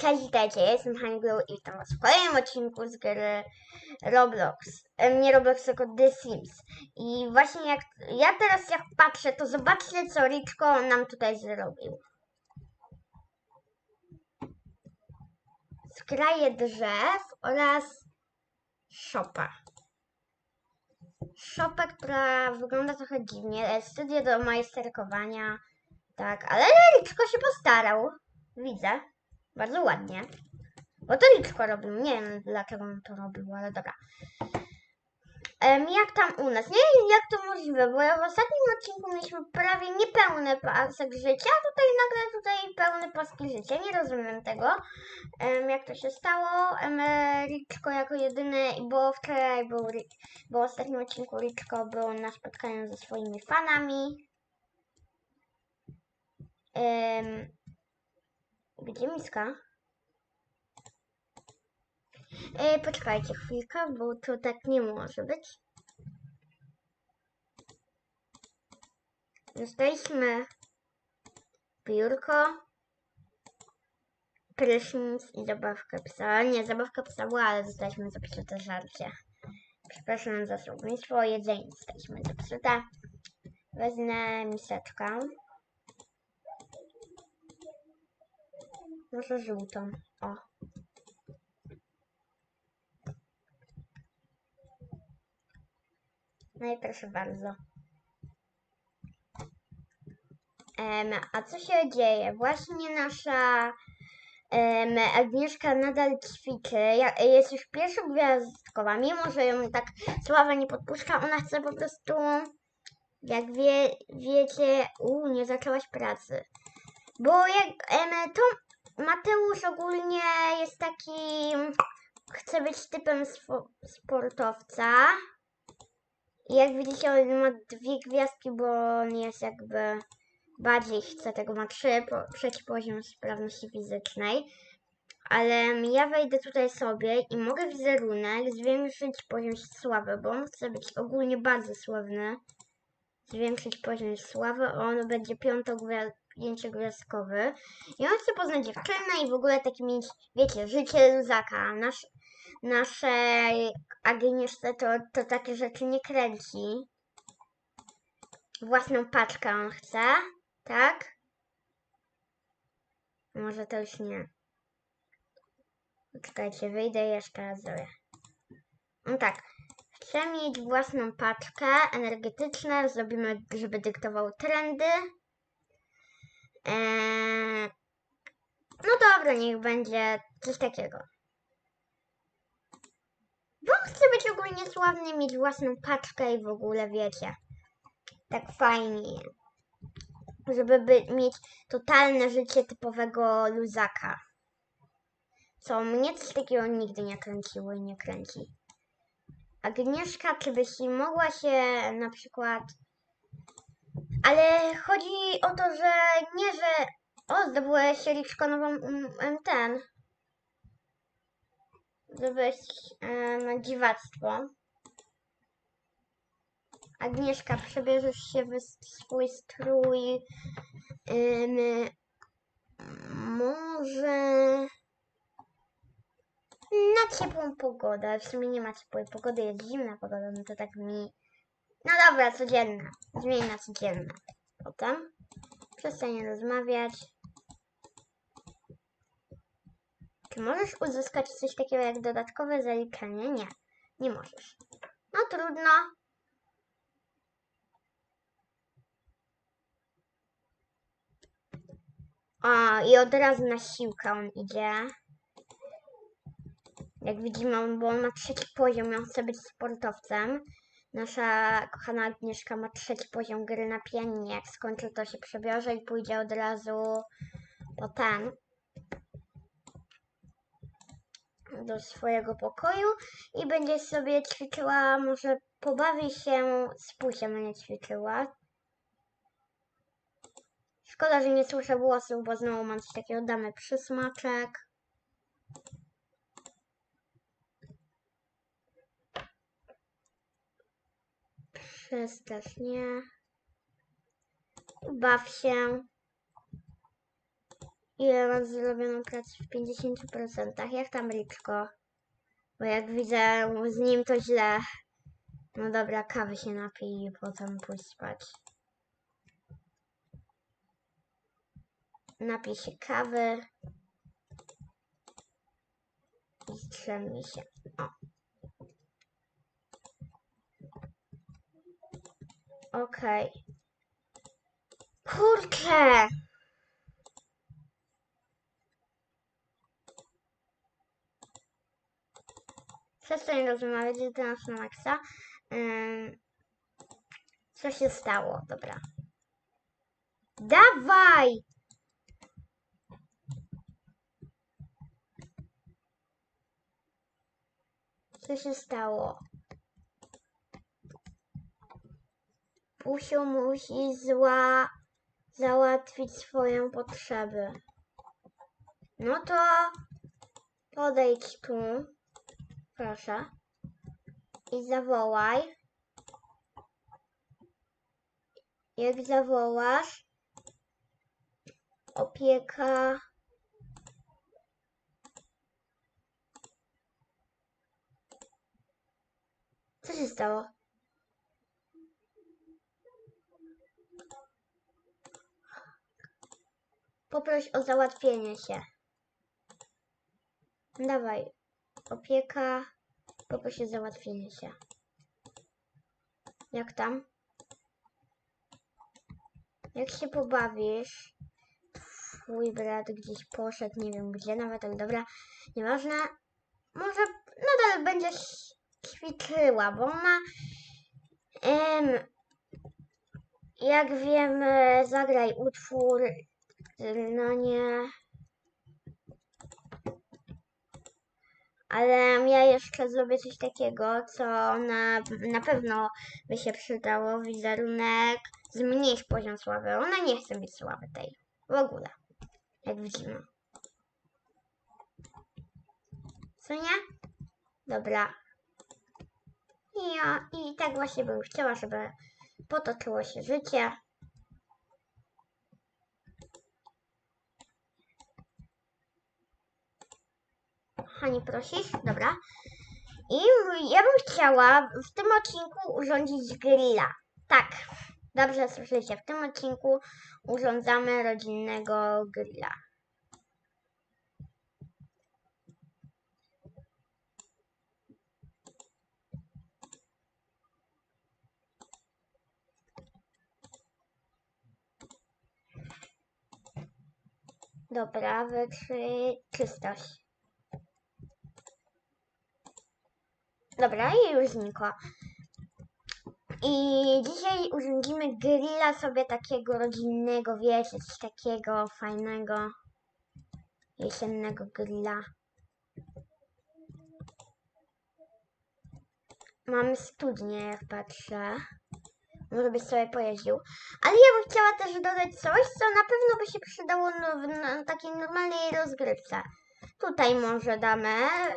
Cześć, witajcie, jestem Hangul i witam was w kolejnym odcinku z gry Roblox. Em, Nie Roblox, tylko The Sims. I właśnie jak ja teraz jak patrzę, to zobaczcie, co Riczko nam tutaj zrobił. Skraje drzew oraz szopa. Szopę, która wygląda trochę dziwnie. e, Studio do majsterkowania. Tak, ale Riczko się postarał. Widzę. Bardzo ładnie. Bo to Liczko robił. Nie wiem dlaczego on to robił, ale dobra. Em, jak tam u nas? Nie wiem jak to możliwe, bo w ostatnim odcinku mieliśmy prawie niepełny pasek życia, a tutaj nagle tutaj pełny paski życia. Nie rozumiem tego. Em, jak to się stało? Em, Liczko jako jedyny, bo wczoraj był, bo w ostatnim odcinku Liczko był na spotkaniu ze swoimi fanami. Em, gdzie miska? E, poczekajcie chwilkę, bo to tak nie może być. Dostaliśmy biurko, prysznic i zabawkę psa. Nie, zabawka psa była, ale dostaliśmy zepsute żarcie. Przepraszam za słownictwo, jedzenie dostaliśmy zepsute. Wezmę miseczkę. Może żółtą. O. No i proszę bardzo. Em, a co się dzieje? Właśnie nasza em, Agnieszka nadal ćwiczy. Jest już pierwszogwiazdkowa. Mimo, że ją tak sława nie podpuszcza, ona chce po prostu, jak wie, wiecie, u, nie zaczęłaś pracy. Bo jak em, to Mateusz ogólnie jest taki, chce być typem sportowca. Jak widzicie, on ma dwie gwiazdki, bo on jest jakby bardziej chce tego, ma trzy, po, trzeci poziom sprawności fizycznej. Ale ja wejdę tutaj sobie i mogę wizerunek zwiększyć poziom sławy, bo on chce być ogólnie bardzo sławny. Zwiększyć poziom sławy, on będzie piątogwiazdkowy pięciogwiazdkowy. I on chce poznać dziewczynę i w ogóle taki mieć, wiecie, życie luzaka. Nasz, nasze Agnieszce to, to takie rzeczy nie kręci. Własną paczkę on chce, tak? Może to już nie. Czekajcie, wyjdę jeszcze raz zrobię. No tak. Chcę mieć własną paczkę energetyczne. Zrobimy, żeby dyktował trendy. Eee, no dobra, niech będzie coś takiego. Bo on chce być ogólnie sławny, mieć własną paczkę i w ogóle wiecie. Tak fajnie. Żeby by, mieć totalne życie typowego luzaka. Co mnie coś takiego nigdy nie kręciło i nie kręci. Agnieszka, czy byś mogła się na przykład ale chodzi o to, że nie, że. O, zdobyłeś liczko nową mm, ten. Zdobyłeś na dziwactwo. Agnieszka, przebierzesz się w swój strój. Może na ciepłą pogodę. W sumie nie ma ciepłej pogody, jest zimna pogoda, no to tak mi no dobra, codzienna. Zmień na codzienna. Potem przestań rozmawiać. Czy możesz uzyskać coś takiego jak dodatkowe zaliczenie? Nie, nie możesz. No trudno. O, i od razu na siłkę on idzie. Jak widzimy, on, bo on ma trzeci poziom, on chce być sportowcem. Nasza kochana Agnieszka ma trzeci poziom gry na pianinie. Jak skończy, to się przebiorze i pójdzie od razu po ten do swojego pokoju i będzie sobie ćwiczyła, może pobawi się z pusiem, ćwiczyła. Szkoda, że nie słyszę głosów, bo znowu mam coś takiego, damy przysmaczek. Przestasz, nie. Baw się. ile masz zrobioną pracę w 50%. Jak tam Riczko? Bo jak widzę z nim to źle. No dobra, kawy się napij i potem pójść spać. Napij się kawy. I strzemnij się. O. Okej. Kurczę! Przestań rozmawiać, ty masz na maksa. Co się stało? Dobra. Dawaj! Co się stało? Pusiu musi zła załatwić swoją potrzebę. No to podejdź tu, proszę, i zawołaj. Jak zawołasz, opieka. Co się stało? Poproś o załatwienie się. Dawaj. Opieka. Poproś o załatwienie się. Jak tam? Jak się pobawisz? Twój brat gdzieś poszedł, nie wiem gdzie nawet, ale dobra, nieważne. Może nadal będziesz ćwiczyła, bo ona, em, jak wiemy, zagraj utwór, no nie. Ale ja jeszcze zrobię coś takiego, co na, na pewno by się przydało. Wizerunek, zmniejsz poziom sławy. Ona nie chce mieć sławy tej. W ogóle. Jak widzimy. Co nie? Dobra. I ja, i tak właśnie bym chciała, żeby potoczyło się życie. Hani, prosisz? Dobra. I ja bym chciała w tym odcinku urządzić grilla. Tak, dobrze słyszycie. W tym odcinku urządzamy rodzinnego grilla. Dobra, wytrzy czystość. Dobra, i już znikła. I dzisiaj urządzimy grilla sobie takiego rodzinnego, wiecie, coś takiego fajnego, jesiennego grilla. Mamy studnię, jak patrzę. Może byś sobie pojeździł. Ale ja bym chciała też dodać coś, co na pewno by się przydało no, w no, takiej normalnej rozgrywce. Tutaj może damy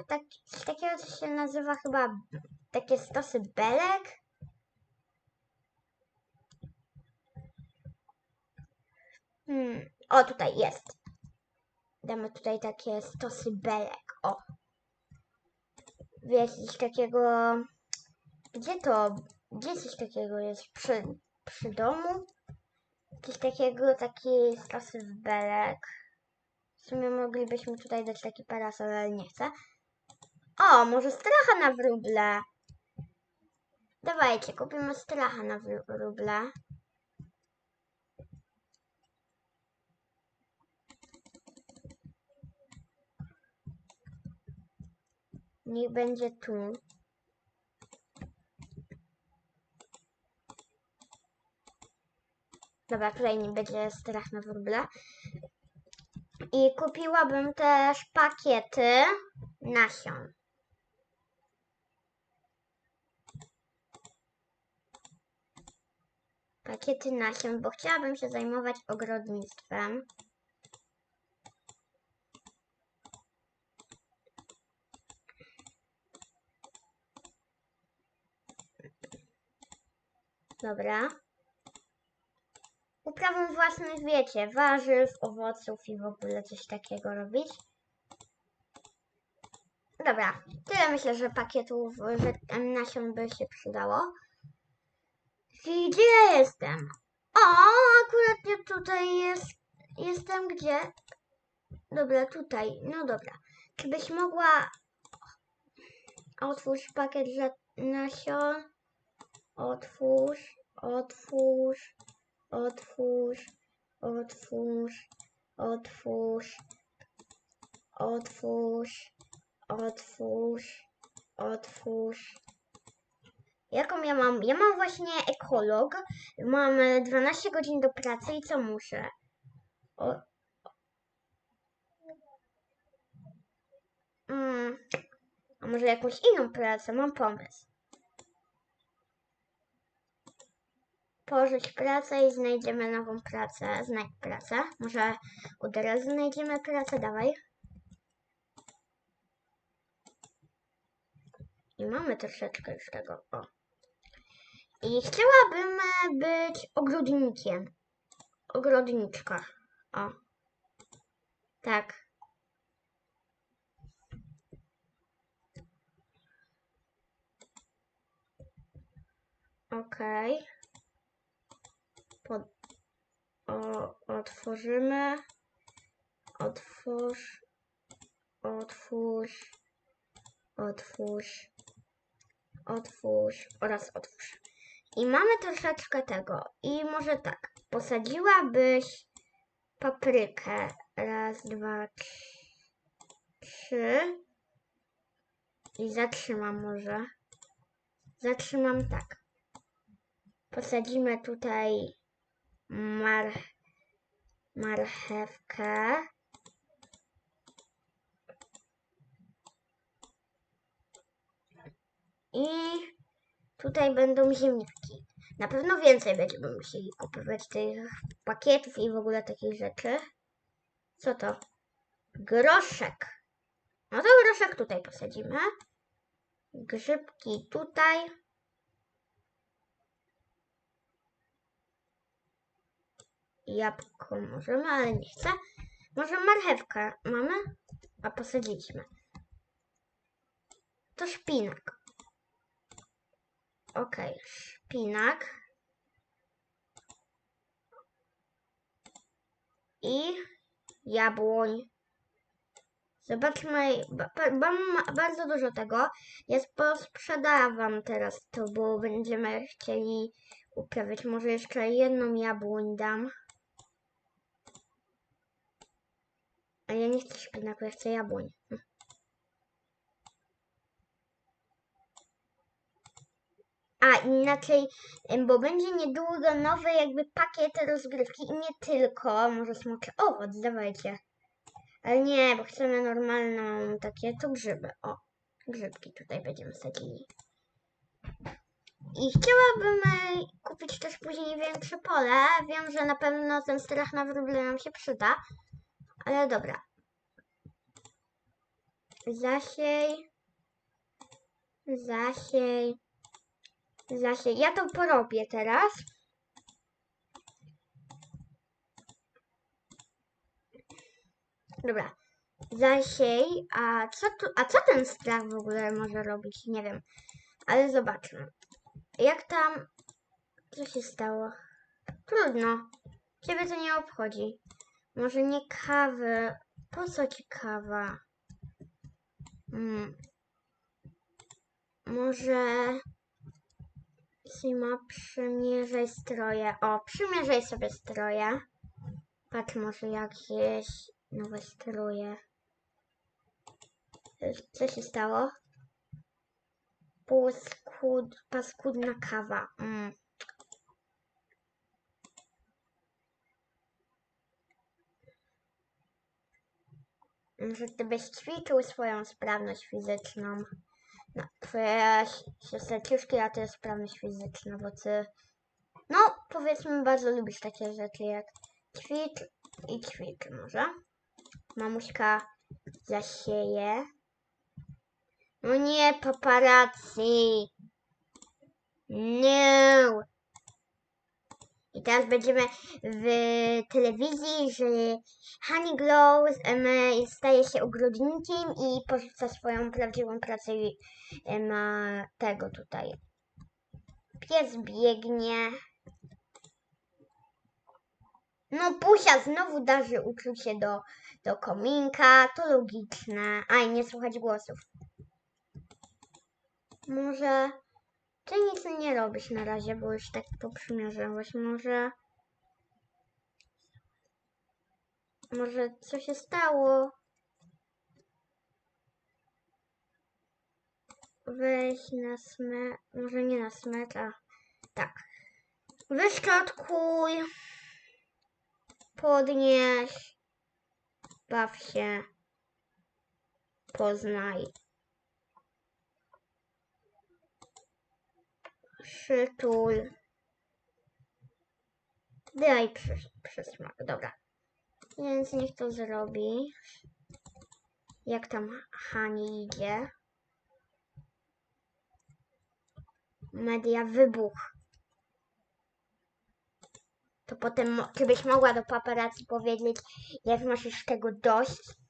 tak, takiego, co się nazywa chyba takie stosy belek. Hmm. O, tutaj jest. Damy tutaj takie stosy belek. O. Coś takiego... Gdzie to? Gdzie coś takiego jest? Przy, przy domu? Coś takiego, taki stosy belek. W sumie moglibyśmy tutaj dać taki parasol, ale nie chcę. O, może stracha na wróble. Dawajcie, kupimy stracha na wró- wróble. Niech będzie tu. Dobra, tutaj nie będzie strach na wróble. I kupiłabym też pakiety nasion. Pakiety nasion, bo chciałabym się zajmować ogrodnictwem. Dobra. Uprawą własnych, wiecie, warzyw, owoców i w ogóle coś takiego robić. Dobra, tyle myślę, że pakietów, że nasion by się przydało. I gdzie ja jestem? O, akurat nie tutaj jest. Jestem gdzie? Dobra, tutaj. No dobra. Czy byś mogła... Otwórz pakiet za nasion. Otwórz, otwórz, otwórz, otwórz, otwórz, otwórz, otwórz, otwórz. Jaką ja mam? Ja mam właśnie ekolog. Mam e, 12 godzin do pracy i co muszę? O... Mm. A może jakąś inną pracę? Mam pomysł. Pożyć pracę i znajdziemy nową pracę. Znajdź pracę. Może od razu znajdziemy pracę, dawaj. I mamy troszeczkę już tego. O. I chciałabym e, być ogrodnikiem. Ogrodniczka. O. Tak. Okej. Pod... O, otworzymy. Otwórz. Otwórz. Otwórz. Otwórz oraz otwórz. I mamy troszeczkę tego. I może tak. Posadziłabyś paprykę. Raz, dwa, trzy. I zatrzymam może. Zatrzymam tak. Posadzimy tutaj mar marchewkę. I tutaj będą ziemniaki. Na pewno więcej będziemy musieli kupować tych pakietów i w ogóle takich rzeczy. Co to? Groszek. No to groszek tutaj posadzimy. Grzybki tutaj. Jabłko możemy, ale nie chcę. Może marchewkę mamy? A posadziliśmy. To szpinak. Ok, szpinak. I jabłoń. Zobaczmy, ba- ba- mam bardzo dużo tego. Ja sprzedałam wam teraz to, bo będziemy chcieli uprawiać. Może jeszcze jedną jabłoń dam. Ja nie chcę szpinaku, ja chcę jabłoń. Hm. A inaczej, bo będzie niedługo nowy jakby pakiet rozgrywki i nie tylko, może smoczy owoc, dawajcie. Ale nie, bo chcemy normalną takie, to grzyby. O, grzybki tutaj będziemy sadzili. I chciałabym e, kupić też później większe pole. Wiem, że na pewno ten strach na wróble nam się przyda. Ale dobra. Zasiej. Zasiej. Zasiej. Ja to porobię teraz. Dobra. Zasiej. A co tu, a co ten strach w ogóle może robić? Nie wiem. Ale zobaczmy. Jak tam... Co się stało? Trudno. Ciebie to nie obchodzi. Może nie kawy. Po co ci kawa? Hmm. Może... Sima, przymierzaj stroje. O, przymierzaj sobie stroje. Patrz może jakieś nowe stroje. Co się stało? Paskud, paskudna kawa. Mm. Może ty byś ćwiczył swoją sprawność fizyczną. No, twoja siostra ciężki, a to jest sprawność fizyczna, bo ty... No, powiedzmy, bardzo lubisz takie rzeczy jak ćwicz i ćwicz może. Mamuśka zasieje. No nie, paparazzi. No. I teraz będziemy w telewizji, że Honey Glow staje się ogrodnikiem i porzuca swoją prawdziwą pracę i ma tego tutaj. Pies biegnie. No Pusia znowu darzy uczucie do, do kominka, to logiczne. Aj, nie słuchać głosów. Może ty nic nie robisz na razie, bo już tak poprzymierzałeś. Może... Może co się stało? Weź na smę... Może nie na smecz, a... Tak. Wyszczotkuj. Podnieś. Baw się. Poznaj. Przytul. Daj przy, przysmak. Dobra. Więc niech to zrobi. Jak tam Hani idzie. Media wybuch. To potem, mo- ty byś mogła do paparazzi powiedzieć, jak masz już tego dość.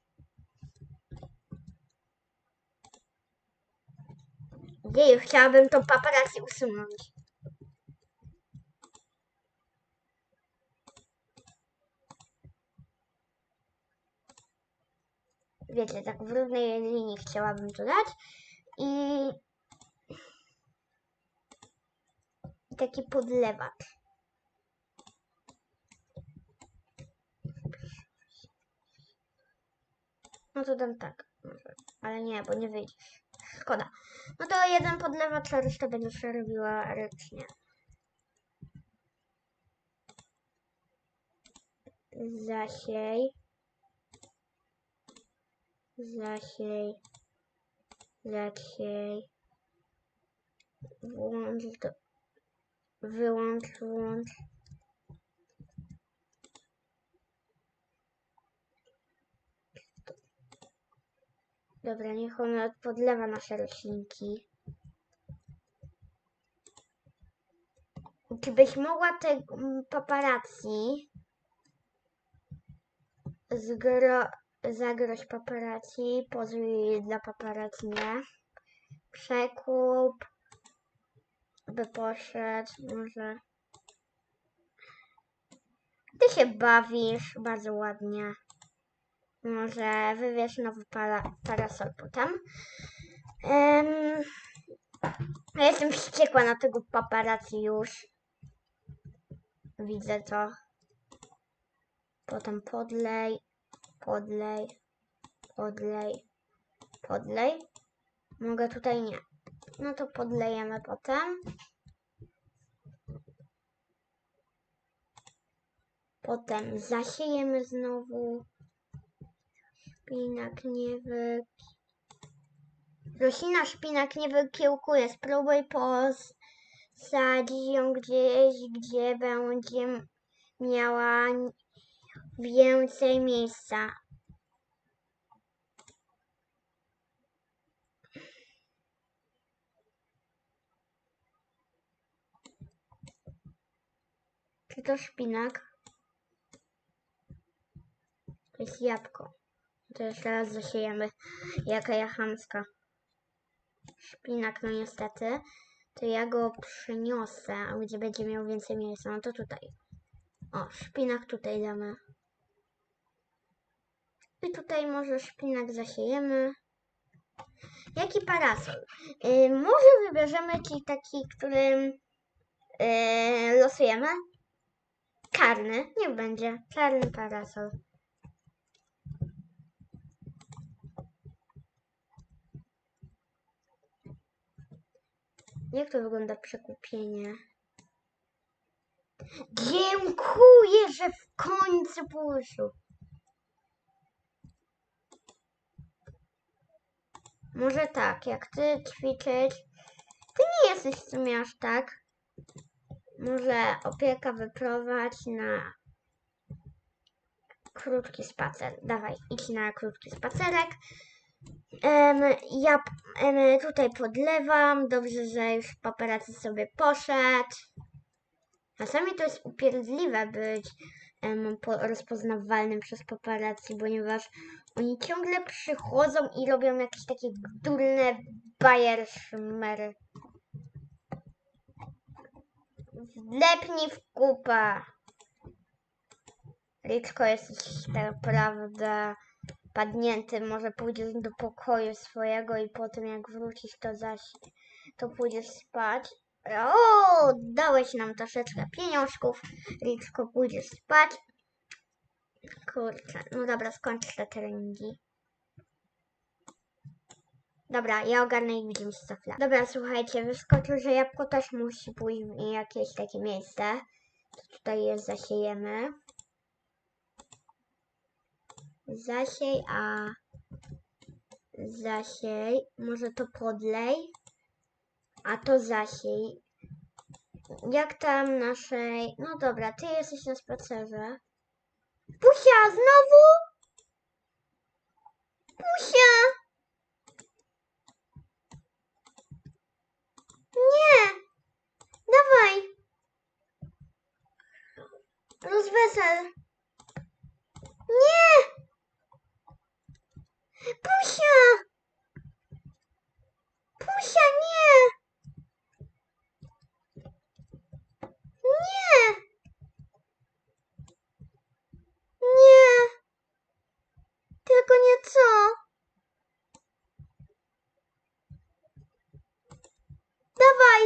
Jej, chciałabym to paparazzi usunąć. Wiecie, tak w równej linii chciałabym to dać. I, i taki podlewacz. No to dam tak. Ale nie, bo nie wyjdzie. Szkoda. No to jeden podlewacz, a reszta będziesz robiła ręcznie. Zasiej. Zasiej. Zasiej. Włącz to. Wyłącz, włącz. Dobra, niech ona podlewa nasze roślinki. Czy byś mogła te mm, paparazzi zgro, zagroź paparazzi, pozwól dla paparazzi, nie? Przekup, by poszedł, może. Ty się bawisz bardzo ładnie. Może wybierz nowy para, parasol potem. Em, ja jestem wściekła na tego paparazzi już. Widzę to. Potem podlej, podlej, podlej, podlej. Mogę tutaj nie. No to podlejemy potem. Potem zasiejemy znowu. Szpinak nie wy... Roślina szpinak nie wykiełkuje. Spróbuj posadzić ją gdzieś, gdzie będzie miała więcej miejsca. Czy to szpinak? To jest jabłko. To jeszcze raz zasiejemy. Jaka ja chamska. Szpinak, no niestety. To ja go przyniosę, a gdzie będzie miał więcej miejsca? No to tutaj. O, szpinak tutaj damy. I tutaj może szpinak zasiejemy. Jaki parasol? Yy, może wybierzemy taki, którym yy, losujemy? Czarny, niech będzie. Czarny parasol. Jak to wygląda przekupienie? Dziękuję, że w końcu poszło. Może tak, jak ty ćwiczyć, ty nie jesteś w sumie aż tak. Może opieka wyprowadź na krótki spacer. Dawaj, idź na krótki spacerek. Ja tutaj podlewam. Dobrze, że już paparazzi sobie poszedł. Czasami to jest upierdliwe być rozpoznawalnym przez paparazzi, ponieważ oni ciągle przychodzą i robią jakieś takie durne bajerszmery. Wlepnij w kupę. Liczko, jesteś naprawdę padnięty. Może pójdziesz do pokoju swojego i potem jak wrócisz, to zaś to pójdziesz spać. O, dałeś nam troszeczkę pieniążków. Liczko, pójdziesz spać. Kurczę, no dobra, skończ te treningi. Dobra, ja ogarnę i widzimy się za chwilę. Dobra, słuchajcie, wyskoczył, że jabłko też musi pójść w jakieś takie miejsce. To tutaj jest, zasiejemy. Zasiej, a zasiej, może to podlej, a to zasiej. Jak tam naszej, no dobra, ty jesteś na spacerze. Pusia, znowu? Pusia! Nie! Dawaj! Rozwesel! Nie! Pusia! Pusia, nie! Nie! Nie! Tylko nie co? Dawaj!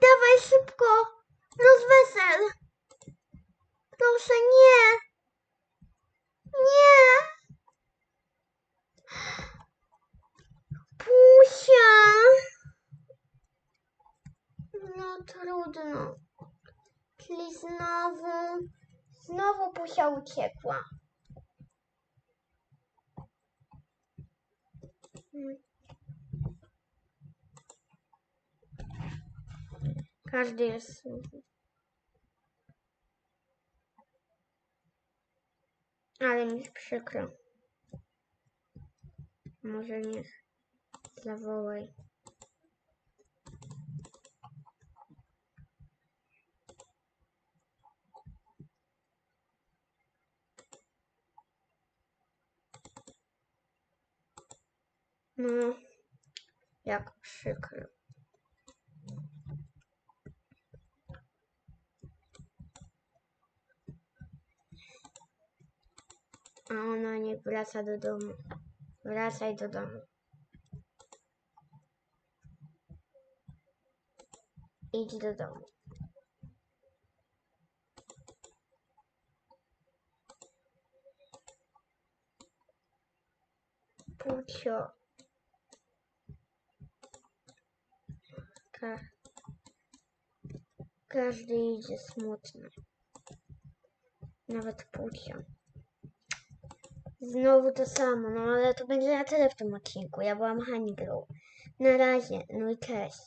Dawaj szybko! Rozwesel! Proszę, nie! Nie! Pusia! No trudno. Czyli znowu, znowu Pusia uciekła. Każdy jest. Ale mi przykro. Może niech zawołaj. No, jak przykro. A ona nie wraca do domu. Wracaj do domu. Idź do domu. Pucio. Ka każdy idzie smutny. Nawet Pucio. Znowu to samo, no ale to będzie na tyle w tym odcinku. Ja byłam Hanigrą. Na razie, no i cześć.